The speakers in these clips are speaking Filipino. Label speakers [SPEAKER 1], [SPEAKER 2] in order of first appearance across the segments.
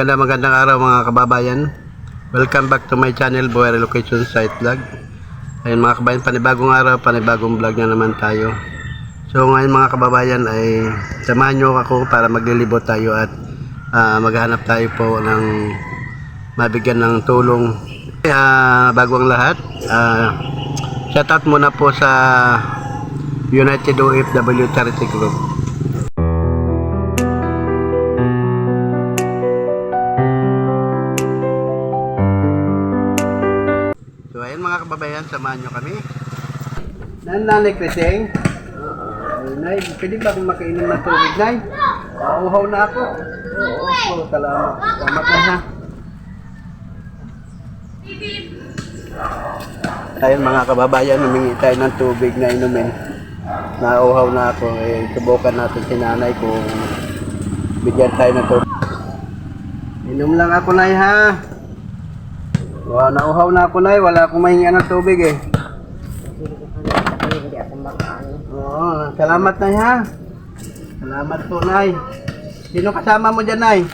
[SPEAKER 1] maganda magandang araw mga kababayan. Welcome back to my channel, Buhay Relocation Site Vlog. Ayun mga kababayan, panibagong araw, panibagong vlog na naman tayo. So ngayon mga kababayan ay samahan nyo ako para maglilibot tayo at ah, maghanap tayo po ng mabigyan ng tulong. Ah, bago ang lahat, ah, shoutout muna po sa United OFW Charity Group. Kababayan, samahan nyo kami. Nanay Kriseng. Oo. Nay, pwede ba akong makainom ng tubig, Nay? Uhaw na ako. Oo, salamat. Salamat na ha. Ayun mga kababayan, humingi tayo ng tubig na inumin. Nauhaw na ako. Eh, subukan natin si nanay kung bigyan tayo ng tubig. Inom lang ako, Nay, ha? Wow, nauhaw na ako, Nay. Wala akong mahinga ng tubig, eh. Oo, salamat, Nay, ha? Salamat po, Nay. Sino kasama mo dyan, Nay?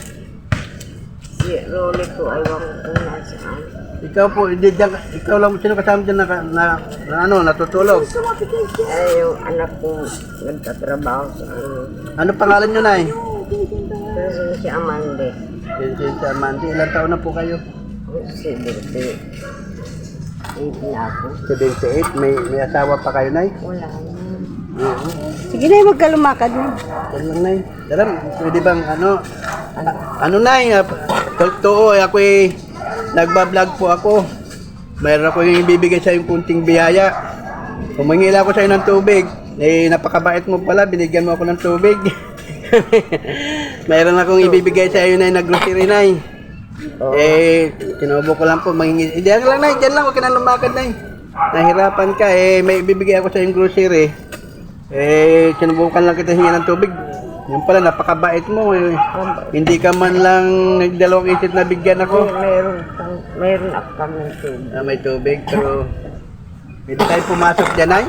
[SPEAKER 2] Si Rolly ko ay wako kung nasaan.
[SPEAKER 1] Ikaw po, hindi dyan, ikaw lang, sino kasama dyan na, na, na ano, natutulog?
[SPEAKER 2] Ay, yung anak ko nagtatrabaho sa ano.
[SPEAKER 1] Ano pangalan nyo, Nay?
[SPEAKER 2] Kasi si Amande.
[SPEAKER 1] Vincent Amandi, ilang taon na po kayo?
[SPEAKER 2] Si Birte. Hindi na ako.
[SPEAKER 1] 78, may, may asawa pa kayo, Nay?
[SPEAKER 2] Wala na.
[SPEAKER 1] Oo.
[SPEAKER 2] Sige na, huwag ka lumakad na.
[SPEAKER 1] Yan lang, Nay. Daram, pwede bang ano, a- ano, Nay, totoo, eh, ako eh, nagbablog po ako. Mayroon ako yung ibibigay sa yung kunting biyaya. Humingila ako sa'yo ng tubig. Eh, napakabait mo pala, binigyan mo ako ng tubig. Mayroon akong ibibigay sa iyo na nag-grocery, Nay. Eh, sinubo ko lang po, mangingi. Hindi, lang, Nay, dyan lang, huwag ka na lumakad, Nay. Nahirapan ka, eh, may ibibigay ako sa yung grocery. Eh, sinubukan lang kita hingi ng tubig. Yung pala, napakabait mo. Eh. Hindi ka man lang nagdalawang isip na bigyan ako.
[SPEAKER 2] Mayroon, kang- mayroon ako kami tubig.
[SPEAKER 1] Ah, may tubig, pero pwede tayo pumasok dyan, ay?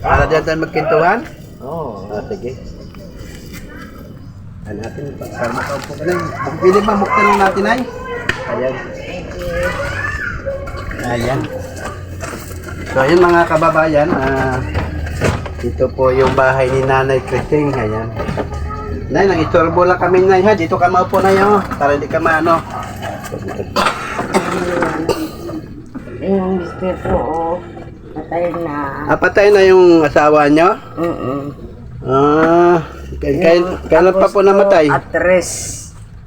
[SPEAKER 1] Para dyan tayo magkintuhan?
[SPEAKER 2] Oo.
[SPEAKER 1] Ah, sige. Hanapin pa. Para makaupo ka na. Pili ba, buksan lang natin, ay? Ayan. Ayan. So, ayun mga kababayan, ah, ito po yung bahay ni Nanay Christine. Ayan. Nay, nang istorbo lang kami, Nay, ha? Dito ka maupo na yun, para hindi ka maano.
[SPEAKER 2] Yung mister ko, oh, patay na.
[SPEAKER 1] Ah, patay na yung asawa niyo?
[SPEAKER 2] Mm-mm.
[SPEAKER 1] Ah, kay, kay, kailan pa po namatay?
[SPEAKER 2] Atres.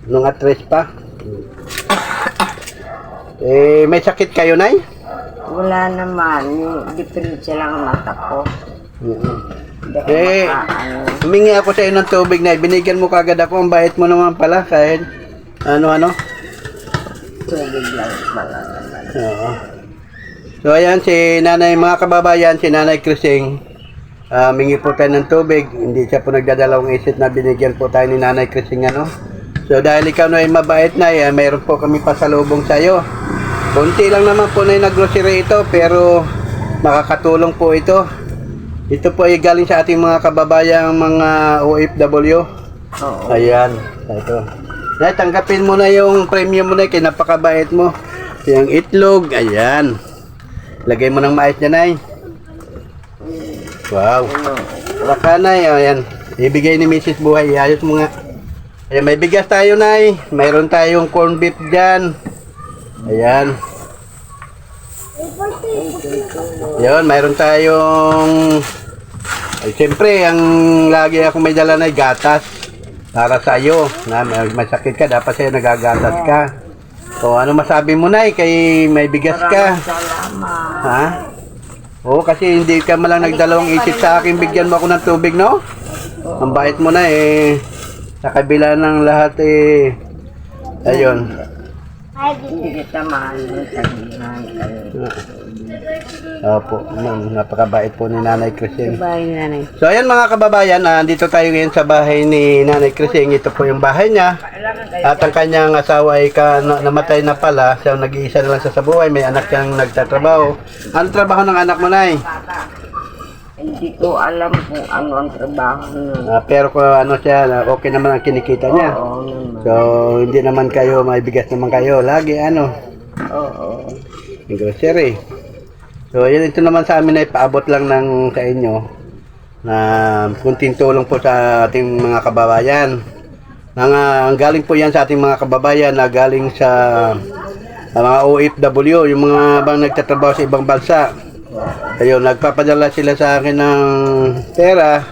[SPEAKER 1] Nung atres pa? Eh, may sakit kayo, Nay?
[SPEAKER 2] Wala naman. Diferensya lang ang mata ko. Ako
[SPEAKER 1] Eh, humingi ako sa iyo ng tubig, Nay. Binigyan mo kagad ako. Ang bait mo naman pala kahit ano-ano.
[SPEAKER 2] Tubig lang pala naman.
[SPEAKER 1] Oo. So, ayan, si nanay, mga kababayan, si nanay Krising, ah, mingi po tayo ng tubig. Hindi siya po nagdadalawang isip na binigyan po tayo ni nanay Krising, ano. So, dahil ikaw na ay mabait na, eh, mayroon po kami pasalubong sa iyo. Kunti lang naman po na yung nag-grocery ito, pero makakatulong po ito. Ito po ay galing sa ating mga kababayang mga OFW.
[SPEAKER 2] Oo.
[SPEAKER 1] Ayan, ito. Nay, tanggapin mo na yung premium mo na, kaya napakabait mo. Yung itlog, ayan. Lagay mo ng mais niya, Nay. Wow. Baka, Nay, ayan. Ibigay ni Mrs. Buhay, ayos mo nga. Ayan, may bigas tayo, Nay. Mayroon tayong corn beef dyan. Ayan. Yun, mayroon tayong... Ay, siyempre, ang lagi ako may dala na ay gatas. Para sa iyo, na may may sakit ka, dapat sa'yo nagagatas ka. O ano masabi mo na kay may bigas ka.
[SPEAKER 2] Salamat.
[SPEAKER 1] Ha? Oo, kasi hindi ka malang nagdalawang isip sa akin, bigyan mo ako ng tubig, no? Ang bait mo na eh. Sa kabila ng lahat eh. Ayun.
[SPEAKER 2] Hindi kita mahal sabihan kayo.
[SPEAKER 1] Opo, ma'am, napakabait po ni Nanay Christine.
[SPEAKER 2] Bahay na nanay.
[SPEAKER 1] So ayan mga kababayan, ah, dito tayo ngayon sa bahay ni Nanay Christine. Ito po yung bahay niya. At ang kanyang asawa ay ka, na- namatay na pala. Ang nag-iisa na lang siya sa buhay. May anak siyang nagtatrabaho. Ano trabaho ng anak mo, Nay?
[SPEAKER 2] Hindi ko alam kung ano ang trabaho nun.
[SPEAKER 1] Ah, pero kung ano siya, na okay naman ang kinikita niya.
[SPEAKER 2] Oo naman.
[SPEAKER 1] So, hindi naman kayo, may bigas naman kayo. Lagi, ano,
[SPEAKER 2] Oo.
[SPEAKER 1] yung grocery. So, yun, ito naman sa amin ay paabot lang ng sa inyo na kunting tulong po sa ating mga kababayan. Nang, ah, ang galing po yan sa ating mga kababayan na galing sa ah, mga OFW, yung mga bang nagtatrabaho sa ibang bansa. Ayun, nagpapadala sila sa akin ng pera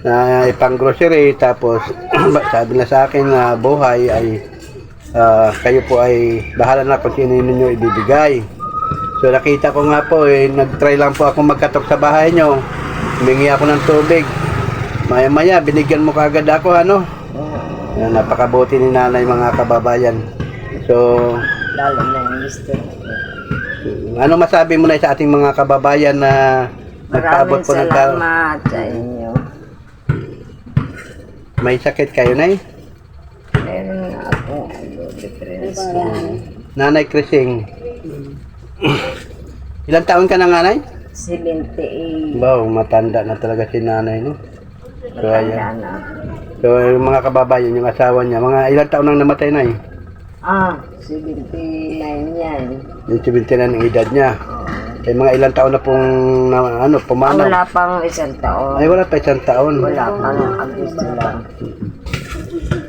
[SPEAKER 1] na ipang grocery tapos sabi na sa akin na buhay ay ah, kayo po ay bahala na kung sino ninyo ibibigay. So nakita ko nga po eh, nag-try lang po ako magkatok sa bahay nyo. Humingi ako ng tubig. Maya maya, binigyan mo kagad ako ano. Yan, napakabuti ni nanay mga kababayan. So,
[SPEAKER 2] Lalo na yung mister.
[SPEAKER 1] Ano masabi mo na sa ating mga kababayan na nagpaabot po ng
[SPEAKER 2] salamat sa inyo.
[SPEAKER 1] may sakit kayo nay?
[SPEAKER 2] Meron nga akong ano.
[SPEAKER 1] Nanay Krising. Ilang taon ka na nanay?
[SPEAKER 2] 78.
[SPEAKER 1] Wow, matanda na talaga si nanay no. So, ayan.
[SPEAKER 2] Matanda na.
[SPEAKER 1] So, yung mga kababayan, yung asawa niya, mga ilang taon nang namatay na eh.
[SPEAKER 2] Ah, 79 yan.
[SPEAKER 1] Yung 70 na ng edad niya. Eh, mga ilang taon na pong, na, ano,
[SPEAKER 2] Ah,
[SPEAKER 1] pumanaw.
[SPEAKER 2] wala pang isang taon.
[SPEAKER 1] Ay, wala pa isang taon.
[SPEAKER 2] Wala pang Agosto lang.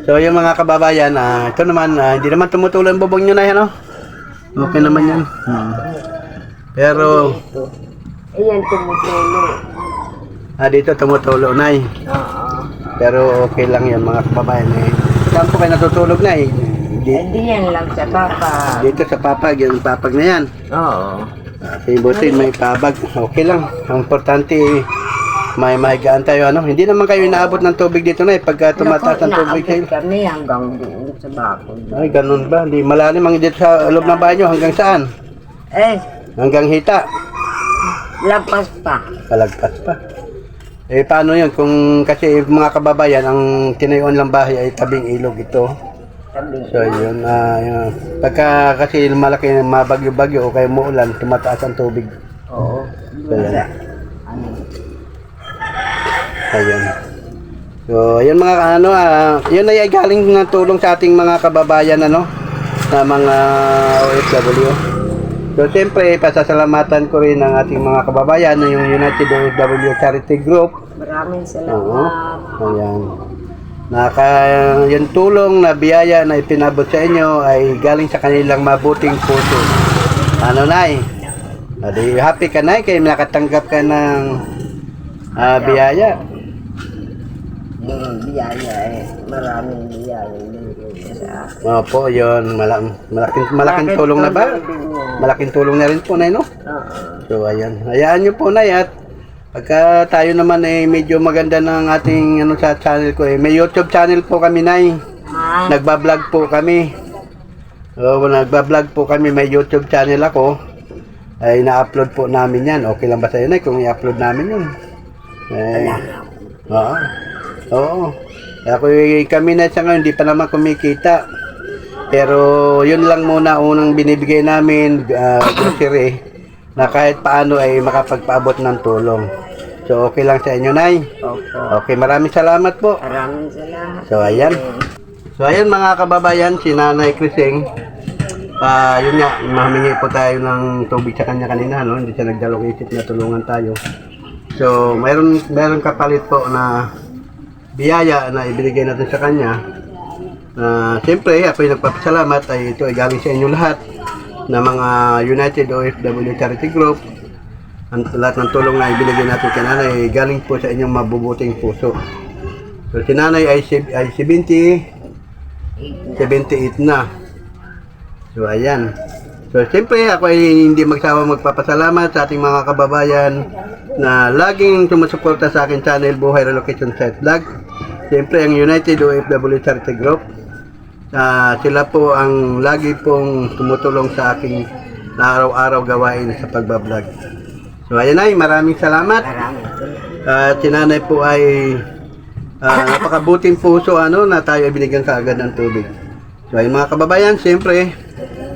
[SPEAKER 1] So, yung mga kababayan, ah, ito naman, ah, hindi naman tumutulo yung bubong nyo na yan, oh. Okay naman yan. Hmm. Pero,
[SPEAKER 2] Ito. Ayan, tumutulo.
[SPEAKER 1] ah, dito tumutulo na eh.
[SPEAKER 2] Oo.
[SPEAKER 1] Pero okay lang yan, mga kababayan. Eh. Saan po kayo natutulog na eh? Di-
[SPEAKER 2] Hindi yan lang sa papa.
[SPEAKER 1] Dito sa papag, yung papag na yan.
[SPEAKER 2] Oo.
[SPEAKER 1] Ah, Sa ibutin, may pabag. Okay lang. Ang importante, may mahigaan tayo. Ano? Hindi naman kayo inaabot ng tubig dito na eh. Pagka tumataas ang tubig kayo.
[SPEAKER 2] inaabot kami hanggang doon sa bakod.
[SPEAKER 1] Ay, ganun ba? Hindi malalim ang dito sa loob ng bahay nyo. Hanggang saan?
[SPEAKER 2] Eh,
[SPEAKER 1] Hanggang hita.
[SPEAKER 2] lampas pa.
[SPEAKER 1] Kalagpas pa. Eh, paano yun? Kung kasi mga kababayan, ang tinayuan lang bahay ay tabing ilog ito. So, yun. ah yun. Pagka kasi malaki mabagyo-bagyo o kaya muulan, tumataas ang tubig.
[SPEAKER 2] Oo.
[SPEAKER 1] So, yan.
[SPEAKER 2] Ano?
[SPEAKER 1] Ayan. So, ayun mga ano, ah, yun ay galing ng tulong sa ating mga kababayan ano, na mga OFW. So, siyempre, pasasalamatan ko rin ang ating mga kababayan na yung United OFW Charity Group.
[SPEAKER 2] Maraming
[SPEAKER 1] Oo.
[SPEAKER 2] salamat.
[SPEAKER 1] Ayan. Naka, yung tulong na biyaya na ipinabot sa inyo ay galing sa kanilang mabuting puso. Ano, Nay? Adi, happy ka, Nay, kaya nakatanggap ka ng ah, biyaya.
[SPEAKER 2] Yung biyaya eh. Maraming biyaya sa akin.
[SPEAKER 1] Opo, yun. Malaking, malaking, malaking tulong na ba? Malaking tulong na rin po, Nay, no? So, ayan. Hayaan nyo po, Nay, at pagka tayo naman eh, medyo maganda ng ating ano sa channel ko eh. May YouTube channel po kami, Nay.
[SPEAKER 2] Ha?
[SPEAKER 1] Nagbablog po kami. So, nagbablog po kami. May YouTube channel ako. Ay, na-upload po namin yan. Okay lang ba sa'yo, Nay, kung i-upload namin yun? Eh, oo. Oo. Kaya ko, kami na sa ngayon, hindi pa naman kumikita. Pero yun lang muna unang binibigay namin uh, grocery na kahit paano ay makapagpaabot ng tulong. So okay lang sa inyo, Nay.
[SPEAKER 2] Opo.
[SPEAKER 1] Okay, maraming salamat po.
[SPEAKER 2] Maraming salamat.
[SPEAKER 1] So ayan. So ayan mga kababayan, si Nanay Krising. Ah, yun nga, mamingi po tayo ng tubig sa kanya kanina, no? Hindi siya nagdalong isip na tulungan tayo. So, mayroon mayroon kapalit po na biyaya na ibigay natin sa kanya. Na siyempre, ako ay nagpapasalamat ay ito ay galing sa inyo lahat na mga United OFW Charity Group. Ang lahat ng tulong na ibinigay natin kay nanay ay galing po sa inyong mabubuting puso. So, si nanay ay, ay 70, 78 na. So, ayan. So, siyempre, ako ay hindi magsawa magpapasalamat sa ating mga kababayan na laging sumusuporta sa akin channel Buhay Relocation Site Vlog. Siyempre, ang United OFW Charity Group. Ah, sila po ang lagi pong tumutulong sa aking araw-araw gawain sa pagbablog. So, ayan ay,
[SPEAKER 2] maraming salamat.
[SPEAKER 1] At si nanay po ay ah, napakabuting puso ano na tayo ay binigyan kaagad ng tubig. So ay mga kababayan, siyempre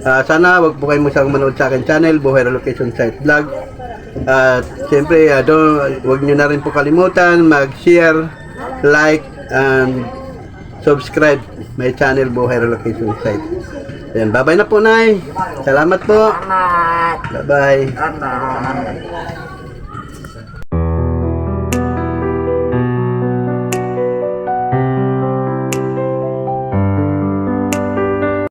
[SPEAKER 1] ah, sana wag po kayong musang manood sa akin channel, Buhay Relocation Site Vlog. At siyempre, uh, don't, huwag nyo na rin po kalimutan mag-share, like, and subscribe my channel Buhay Relocation Site. Ayan, bye-bye na po, Nay. Salamat po.
[SPEAKER 2] Salamat.
[SPEAKER 1] Bye-bye.
[SPEAKER 2] Bye-bye.